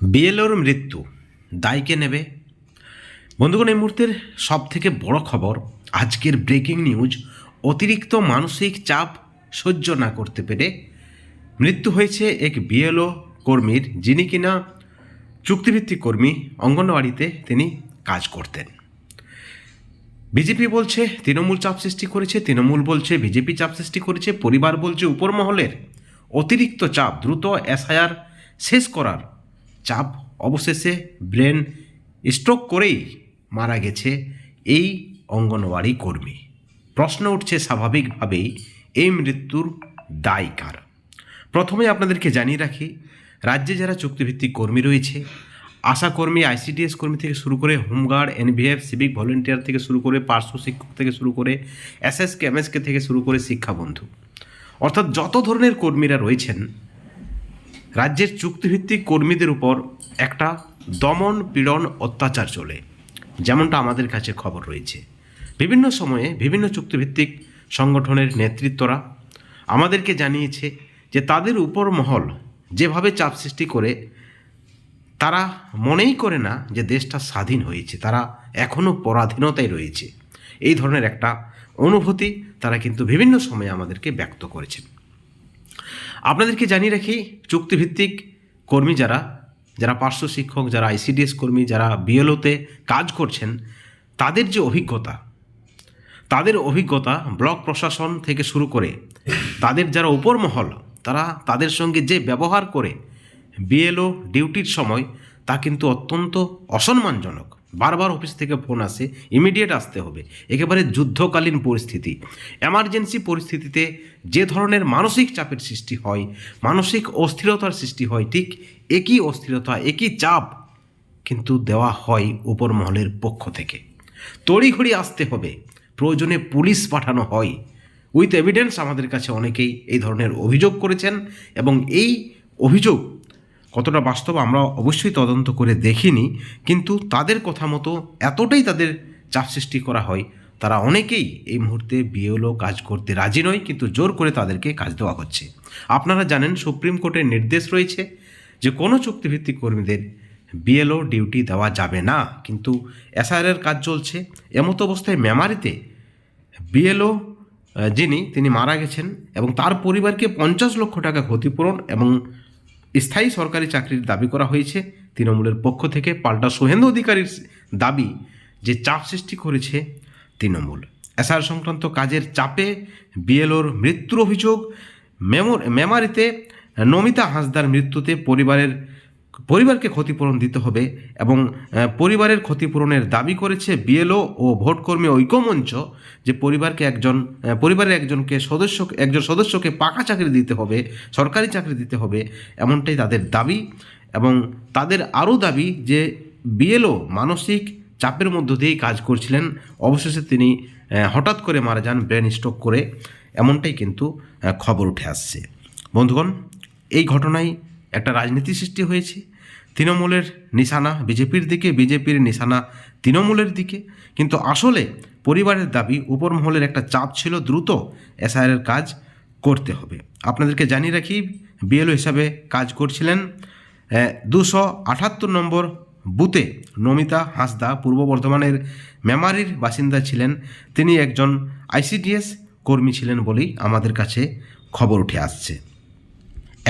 বিএলওর মৃত্যু দায়কে নেবে? বন্ধুগণ, এই মুহূর্তের সব থেকে বড় খবর, আজকের ব্রেকিং নিউজ, অতিরিক্ত মানসিক চাপ সহ্য না করতে পেরে মৃত্যু হয়েছে এক বিএলও কর্মীর, যিনি কিনা চুক্তিভিত্তিক কর্মী, অঙ্গনওয়াড়িতে তিনি কাজ করতেন। বিজেপি বলছে, তৃণমূল চাপ সৃষ্টি করেছে, তৃণমূল বলছে, বিজেপি চাপ সৃষ্টি করেছে, পরিবার বলছে, উপর মহলের অতিরিক্ত চাপ দ্রুত এসআইআর শেষ করার চাপ অবশেষে ব্রেন স্ট্রোক করেই মারা গেছে এই অঙ্গনওয়াড়ি কর্মী। প্রশ্ন উঠছে স্বাভাবিকভাবেই এই মৃত্যুর দায় কার? প্রথমে আপনাদেরকে জানিয়ে রাখি, রাজ্যে যারা চুক্তিভিত্তিক কর্মী রয়েছে, আশা কর্মী, আইসিডিএস কর্মী থেকে শুরু করে হোমগার্ড, এনভিএফ, সিভিক ভলেন্টিয়ার থেকে শুরু করে পার্শ্ব শিক্ষক থেকে শুরু করে এসএসকে এমএসকে থেকে শুরু করে শিক্ষাবন্ধু। অর্থাৎ যত ধরনের কর্মীরা রয়েছেন রাজ্যের চুক্তিভিত্তিক কর্মীদের উপর একটা দমন পীড়ন অত্যাচার চলে, যেমনটা আমাদের কাছে খবর রয়েছে। বিভিন্ন সময়ে বিভিন্ন চুক্তিভিত্তিক সংগঠনের নেতৃত্বরা আমাদেরকে জানিয়েছে যে তাদের উপর মহল যেভাবে চাপ সৃষ্টি করে, তারা মনেই করে না যে দেশটা স্বাধীন হয়েছে, তারা এখনও পরাধীনতায় রয়েছে। এই ধরনের একটা অনুভূতি তারা কিন্তু বিভিন্ন সময়ে আমাদেরকে ব্যক্ত করেছেন। আপনাদেরকে জানিয়ে রাখি, চুক্তিভিত্তিক কর্মী যারা যারা পার্শ্ব শিক্ষক, যারা আইসিডিএস কর্মী, যারা বিএলওতে কাজ করছেন, তাদের যে অভিজ্ঞতা, তাদের অভিজ্ঞতা ব্লক প্রশাসন থেকে শুরু করে, তাদের যারা উপর মহল তারা তাদের সঙ্গে যে ব্যবহার করে বিএলও ডিউটির সময়, তা কিন্তু অত্যন্ত অসম্মানজনক। বারবার অফিস থেকে ফোন আসে ইমিডিয়েট আসতে হবে। একেবারে যুদ্ধকালীন পরিস্থিতি। এমার্জেন্সি পরিস্থিতিতে যে ধরনের মানসিক চাপের সৃষ্টি হয়, মানসিক অস্থিরতার সৃষ্টি হয়, ঠিক একই অস্থিরতা, একই চাপ কিন্তু দেওয়া হয় উপর মহলের পক্ষ থেকে। তড়িঘড়ি আসতে হবে। প্রয়োজনে পুলিশ পাঠানো হয়। উইথ এভিডেন্স আমাদের কাছে অনেকেই এই ধরনের অভিযোগ করেছেন এবং এই অভিযোগ কতটা বাস্তব আমরা অবশ্যই তদন্ত করে দেখিনি, কিন্তু তাদের কথা মতো এতটাই তাদের চাপ সৃষ্টি করা হয়, তারা অনেকেই এই মুহূর্তে বিএলও কাজ করতে রাজি নয়, কিন্তু জোর করে তাদেরকে কাজ দেওয়া হচ্ছে। আপনারা জানেন সুপ্রিম কোর্টের নির্দেশ রয়েছে যে কোনো চুক্তিভিত্তিক কর্মীদের বিএলও ডিউটি দেওয়া যাবে না, কিন্তু এসআইআরের কাজ চলছে। এমতো অবস্থায় মেমারিতে বিএলও, যিনি, তিনি মারা গেছেন এবং তার পরিবারকে পঞ্চাশ লক্ষ টাকা ক্ষতিপূরণ এবং স্থায়ী সরকারি চাকরির দাবি করা হয়েছে। তৃণমূলের পক্ষ থেকে পাল্টা সোহেন্দু অধিকারীর দাবি যে চাপ সৃষ্টি করেছে তৃণমূল। এসআর সংক্রান্ত কাজের চাপে বিএলওর মৃত্যুর অভিযোগ। মেমোর মেমারিতে নমিতা হাঁসদার মৃত্যুতে পরিবারের পরিবারকে ক্ষতিপূরণ দিতে হবে এবং পরিবারের ক্ষতিপূরণের দাবি করেছে বিএলও ও ভোটকর্মী ঐক্যমঞ্চ যে পরিবারকে একজন পরিবারের একজনকে সদস্য, একজন সদস্যকে পাকা চাকরি দিতে হবে, সরকারি চাকরি দিতে হবে, এমনটাই তাদের দাবি এবং তাদের আরও দাবি যে বিএলও মানসিক চাপের মধ্য দিয়েই কাজ করছিলেন, অবশেষে তিনি হঠাৎ করে মারা যান ব্রেন স্ট্রোক করে, এমনটাই কিন্তু খবর উঠে আসছে। বন্ধুগণ, এই ঘটনায় একটা রাজনীতি সৃষ্টি হয়েছে। তৃণমূলের নিশানা, বিজেপির দিকে, বিজেপির নিশানা তৃণমূলের দিকে। কিন্তু আসলে পরিবারের দাবি উপর মহলের একটা চাপ ছিল দ্রুত এসআইআরের কাজ করতে হবে। আপনাদেরকে জানিয়ে রাখি, বিএলও হিসাবে কাজ করছিলেন দুশো আটাত্তর নম্বর বুথে নমিতা হাসদা, পূর্ব বর্ধমানের মেমারির বাসিন্দা ছিলেন। তিনি একজন আইসিডিএস কর্মী ছিলেন বলেই আমাদের কাছে খবর উঠে আসছে।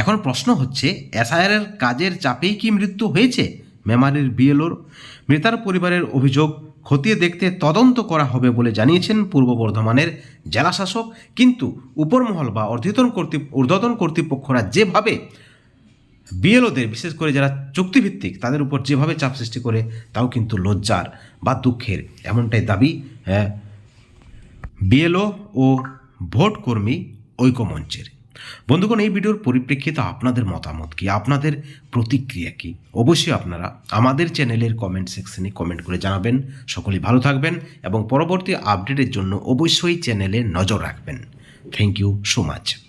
এখন প্রশ্ন হচ্ছে, এসআইআরের কাজের চাপেই কি মৃত্যু হয়েছে? মেমারির বিএলওর, মৃতার পরিবারের অভিযোগ খতিয়ে দেখতে তদন্ত করা হবে বলে জানিয়েছেন পূর্ব বর্ধমানের জেলাশাসক। কিন্তু উপরমহল বা অর্ধিতন কর্তৃ ঊর্ধ্বতন কর্তৃপক্ষরা যেভাবে বিএলওদের, বিশেষ করে যারা চুক্তিভিত্তিক, তাদের উপর যেভাবে চাপ সৃষ্টি করে, তাও কিন্তু লজ্জার বা দুঃখের। এমনটাই দাবি বিএলও ও ভোট কর্মী ঐক্যমঞ্চের বন্ধুগণ, এই ভিডিওর পরিপ্রেক্ষিতে আপনাদের মতামত কি? আপনাদের প্রতিক্রিয়া কি? অবশ্যই আপনারা আমাদের চ্যানেলের কমেন্ট সেকশনে কমেন্ট করে জানাবেন। সকলেই ভালো থাকবেন এবং পরবর্তী আপডেটের জন্য অবশ্যই চ্যানেলে নজর রাখবেন। Thank you so much